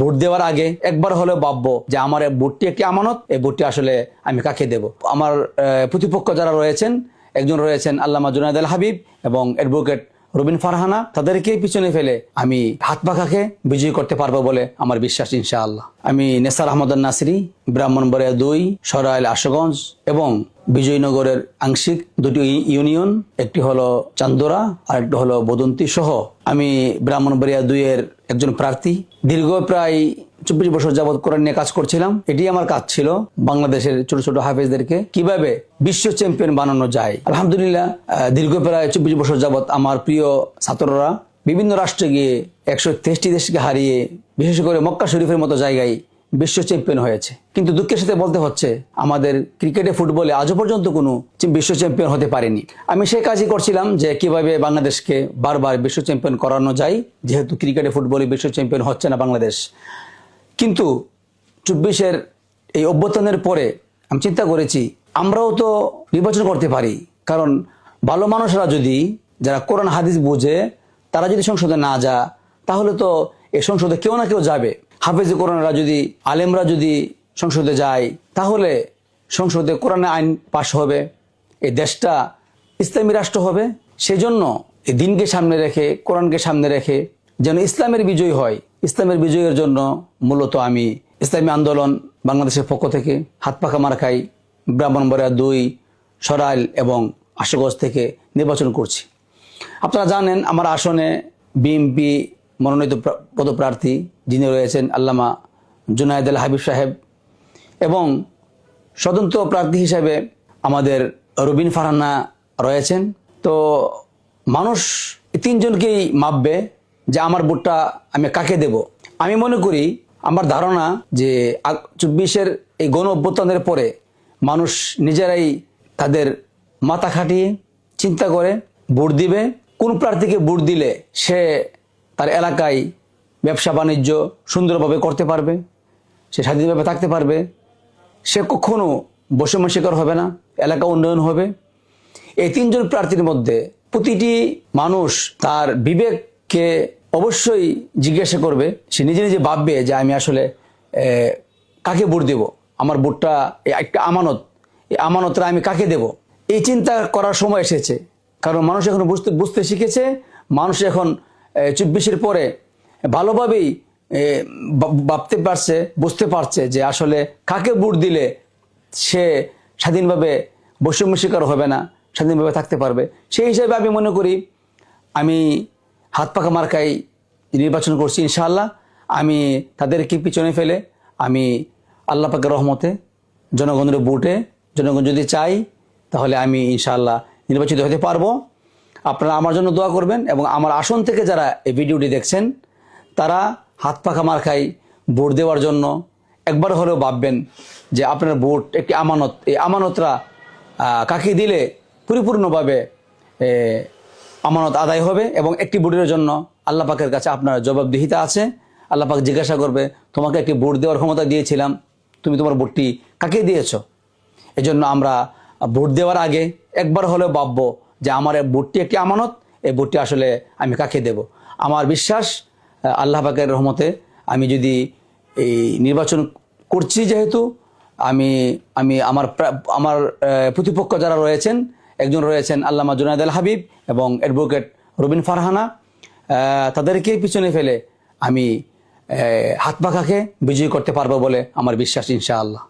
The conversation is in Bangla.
ভোট দেওয়ার আগে একবার হলেও ভাববো যে আমার ভোটটি একটি আমানত, এই ভোটটি আসলে আমি কাকে দেব? আমার প্রতিপক্ষ যারা রয়েছেন, একজন রয়েছেন আল্লামা জুনায়দ আল হাবিব এবং অ্যাডভোকেট রবিন ফারহানা তাদেরকে পিছনে ফেলে আমি হাত পাখাকে বিজয়ী করতে পারব বলে আমার বিশ্বাস, ইনশাআল্লাহ। আমি নেসার আহমদ নাসরি ব্রাহ্মণবাড়িয়া দুই সরাইল আশগঞ্জ এবং বিজয়নগরের আংশিক দুটি ইউনিয়ন, একটি হলো চান্দোরা আর একটি হলো বদন্তি সহ। আমি ব্রাহ্মণবাড়িয়া দুইয়ের একজন প্রার্থী। দীর্ঘ প্রায় চব্বিশ বছর যাবৎ কোরআন নিয়ে কাজ করছিলাম। এটি আমার কাজ ছিল বাংলাদেশের ছোট ছোট হাফেজদেরকে কীভাবে বিশ্ব চ্যাম্পিয়ন বানানো যায়। আলহামদুলিল্লাহ দীর্ঘ প্রায় চব্বিশ বছর যাবৎ আমার প্রিয় ছাত্ররা বিভিন্ন রাষ্ট্রে গিয়ে একশো তেইশটি দেশকে হারিয়ে, বিশেষ করে মক্কা শরীফের মতো জায়গায় বিশ্ব চ্যাম্পিয়ন হয়েছে। কিন্তু দুঃখের সাথে বলতে হচ্ছে, আমাদের ক্রিকেটে, ফুটবলে আজও পর্যন্ত কোনো বিশ্ব চ্যাম্পিয়ন হতে পারেনি। আমি সেই কাজই করছিলাম যে কীভাবে বাংলাদেশকে বারবার বিশ্ব চ্যাম্পিয়ন করানো যায়, যেহেতু ক্রিকেটে, ফুটবলে বিশ্ব চ্যাম্পিয়ন হচ্ছে না বাংলাদেশ। কিন্তু চব্বিশের এই অভ্যর্থনের পরে আমি চিন্তা করেছি, আমরাও তো নির্বাচন করতে পারি। কারণ ভালো মানুষরা যদি, যারা কোরআন, হাদিস বুঝে, তারা যদি সংসদে না যা তাহলে তো এই সংসদে কেউ না কেউ যাবে। হাফেজ কোরআনরা যদি, আলেমরা যদি সংসদে যায়, তাহলে সংসদে কোরআনে আইন পাশ হবে এই দেশটা ইসলামী রাষ্ট্র হবে। সেজন্য এই দিনকে সামনে রেখে, কোরআনকে সামনে রেখে যেন ইসলামের বিজয় হয়। ইসলামের বিজয়ের জন্য মূলত আমি ইসলামী আন্দোলন বাংলাদেশের পক্ষ থেকে হাত পাখা মার খাই ব্রাহ্মণবাড়িয়া দুই, সরাইল এবং আশুগঞ্জ থেকে নির্বাচন করছি। আপনারা জানেন আমার আসনে বিএনপি মনোনীত প্রা- পদপ্রার্থী যিনি রয়েছেন আল্লামা জুনায়দ আল হাবিব সাহেব এবং স্বতন্ত্র প্রার্থী হিসেবে আমাদের রবিন ফারহানা রয়েছেন। তো মানুষ তিনজনকেই মাপবে যে আমার ভোটটা আমি কাকে দেব? আমি মনে করি আমার ধারণা যে চব্বিশের এই গণ অভ্যুত্থানের পরে মানুষ নিজেরাই তাদের মাথা খাটিয়ে চিন্তা করে, ভোট দিবে। কোন প্রার্থীকে ভোট দিলে সে তার এলাকায় ব্যবসা বাণিজ্য সুন্দরভাবে করতে পারবে? সে স্বাধীনভাবে থাকতে পারবে? সে কখনো বৈষম্য শিকার হবে না? এলাকা উন্নয়ন হবে? এই তিনজন প্রার্থীর মধ্যে প্রতিটি মানুষ তার বিবেককে অবশ্যই জিজ্ঞাসা করবে, সে নিজে নিজে ভাববে যে আমি আসলে কাকে ভোট দেব? আমার ভোটটা একটা আমানত। এই আমানতটা আমি কাকে দেব? এই চিন্তা করার সময় এসেছে। কারণ মানুষ এখন বুঝতে বুঝতে শিখেছে, মানুষ এখন চব্বিশের পরে ভালোভাবেই ভাবতে পারছে, বুঝতে পারছে যে আসলে কাকে ভোট দিলে সে স্বাধীনভাবে বৈষম্য শিকার হবে না, স্বাধীনভাবে থাকতে পারবে। সেই হিসাবে আমি মনে করি, আমি হাত পাখা মার্কাই নির্বাচন করছি ইনশাআল্লাহ। আমি তাদেরকে পিছনে ফেলে আমি আল্লাহ পাকের রহমতে জনগণের বুটে জনগণ যদি চাই তাহলে আমি ইনশাআল্লাহ নির্বাচিত হতে পারব। আপনারা আমার জন্য দোয়া করবেন এবং আমার আসন থেকে যারা এই ভিডিওটি দেখছেন, তারা হাত পাখা মার্কাই ভোট দেওয়ার জন্য একবার হলেও ভাববেন যে আপনার ভোট একটি আমানত। এই আমানতরা কাকে দিলে পরিপূর্ণভাবে আমানত আদায় হবে এবং একটি ভোটের জন্য আল্লাহ পাকের কাছে আপনার জবাবদিহিতা আছে। আল্লাহ পাক জিজ্ঞাসা করবে, তোমাকে একটি ভোট দেওয়ার ক্ষমতা দিয়েছিলাম, তুমি তোমার ভোটটি কাকে দিয়েছ? এজন্য আমরা ভোট দেওয়ার আগে একবার হলেও ভাববো যে আমার এই ভোটটি একটি আমানত এই ভোটটি আসলে আমি কাকে দেব? আমার বিশ্বাস, আল্লাহ পাকের রহমতে আমি যদি এই নির্বাচন করছি যেহেতু, আমি আমি আমার আমার প্রতিপক্ষ যারা রয়েছেন একজন রয়েছেন আল্লামা জুনায়দ আল হাবিব এবং অ্যাডভোকেট রবিন ফারহানা। তাদেরকে পিছনে ফেলে আমি হাত পাখাকে বিজয়ী করতে পারব বলে আমার বিশ্বাস, ইনশাআল্লাহ।